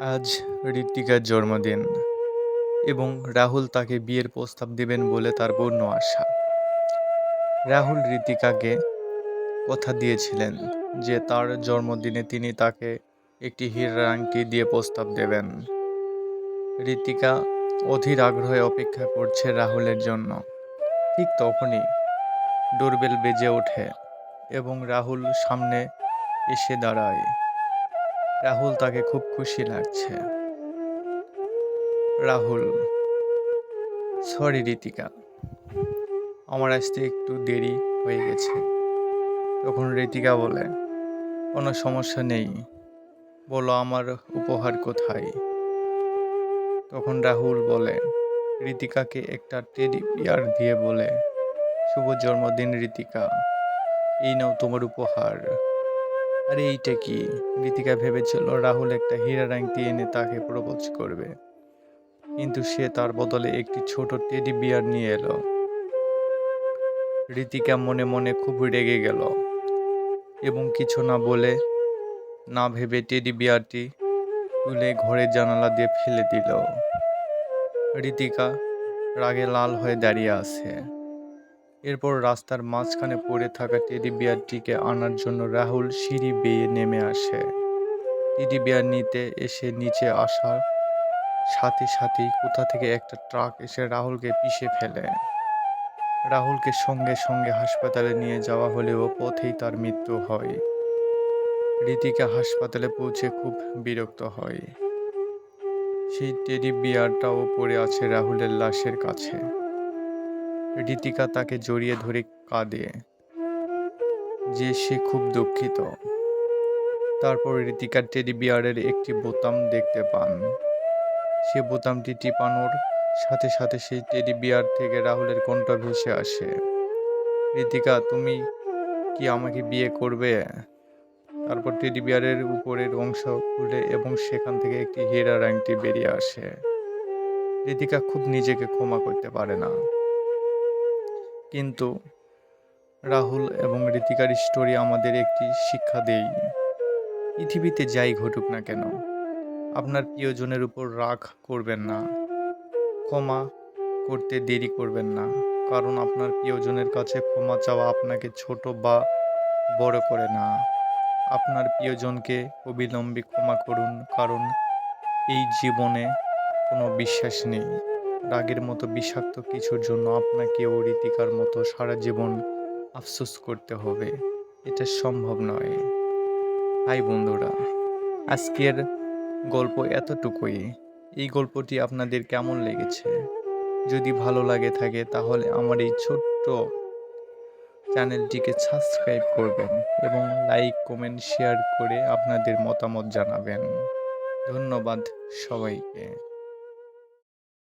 আজ ঋত্বিকার জন্মদিন এবং রাহুল তাকে বিয়ের প্রস্তাব দেবেন বলে তার পূর্ণ আশা। রাহুল ঋতিকাকে কথা দিয়েছিলেন যে তার জন্মদিনে তিনি তাকে একটি হীরার আংটি দিয়ে প্রস্তাব দেবেন। ঋতিকা অধীর আগ্রহে অপেক্ষা করছে রাহুলের জন্য। ঠিক তখনই ডোরবেল বেজে ওঠে এবং রাহুল সামনে এসে দাঁড়ায়। রাহুল তাকে খুব খুশি লাগছে। রাহুল সরি রিতিকা, আমার আসতে একটু দেরি হয়ে গেছে। তখন রিতিকা বলে, কোনো সমস্যা নেই, বলো আমার উপহার কোথায়? তখন রাহুল বলে, রিতিকাকে একটা টেডি বিয়ার দিয়ে বলে, শুভ জন্মদিন রিতিকা, এই নাও তোমার উপহার। আরে এইটা কি? ঋতিকা ভেবেছিল রাহুল একটা হীরার আংটি এনে তাকে প্রপোজ করবে। কিন্তু সে তার বদলে একটি ছোট টেডি বিয়ার নিয়ে এলো। ঋতিকা মনে মনে খুব রেগে গেল। এবং কিছু না বলে না ভেবে টেডি বিয়ারটি তুলে ঘরের জানালা দিয়ে ফেলে দিল। ঋতিকা রাগে লাল হয়ে দাঁড়িয়ে আছে। এরপর রাস্তার মাঝখানে পড়ে থাকা টেডি বিয়ারটিকে আনার জন্য রাহুল সিঁড়ি বেয়ে নেমে আসে। টেডি বিয়ার নিতে এসে নিচে আসার সাথে সাথেই কোথা থেকে একটা ট্রাক এসে রাহুলকে পিষে ফেলে। রাহুলকে সঙ্গে সঙ্গে হাসপাতালে নিয়ে যাওয়া হলেও পথেই তার মৃত্যু হয়। রীতিকা হাসপাতালে পৌঁছে খুব বিরক্ত হয়। সেই টেডি বিয়ারটাও পড়ে আছে রাহুলের লাশের কাছে। রীতিকা তাকে জড়িয়ে ধরে কাঁদে, যে সে খুব দুঃখিত। তারপর রীতিকার টেডি বিয়ারের একটি বোতাম দেখতে পান। সে বোতামটি টিপানোর সাথে সাথে সেই টেডি বিয়ার থেকে রাহুলের কণ্ঠ ভেসে আসে। রীতিকা, তুমি কি আমাকে বিয়ে করবে? তারপর টেডি বিয়ারের উপরের অংশ খুলে এবং সেখান থেকে একটি হীরার আংটি বেরিয়ে আসে। রীতিকা খুব নিজেকে ক্ষমা করতে পারে না। কিন্তু রাহুল এবং ঋতিকার স্টোরি আমাদের একটি শিক্ষা দেই। পৃথিবীতে যাই ঘটুক না কেন, আপনার প্রিয়জনের উপর রাগ করবেন না, ক্ষমা করতে দেরি করবেন না, কারণ আপনার প্রিয়জনের কাছে ক্ষমা চাওয়া আপনাকে ছোট বা বড় করে না। আপনার প্রিয়জনকে অবিলম্বে ক্ষমা করুন, কারণ এই জীবনে কোনো বিশ্বাস নেই। রাগের মতো বিষাক্ত কিছুর জন্য আপনাকেও রীতিকার মতো সারা জীবন আফসোস করতে হবে। এটা সম্ভব নয়। হাই বন্ধুরা, আজকের গল্প এতটুকুই। এই গল্পটি আপনাদের কেমন লেগেছে? যদি ভালো লাগে থাকে, তাহলে আমার এই ছোট্ট চ্যানেলটিকে সাবস্ক্রাইব করবেন এবং লাইক, কমেন্ট, শেয়ার করে আপনাদের মতামত জানাবেন। ধন্যবাদ সবাইকে।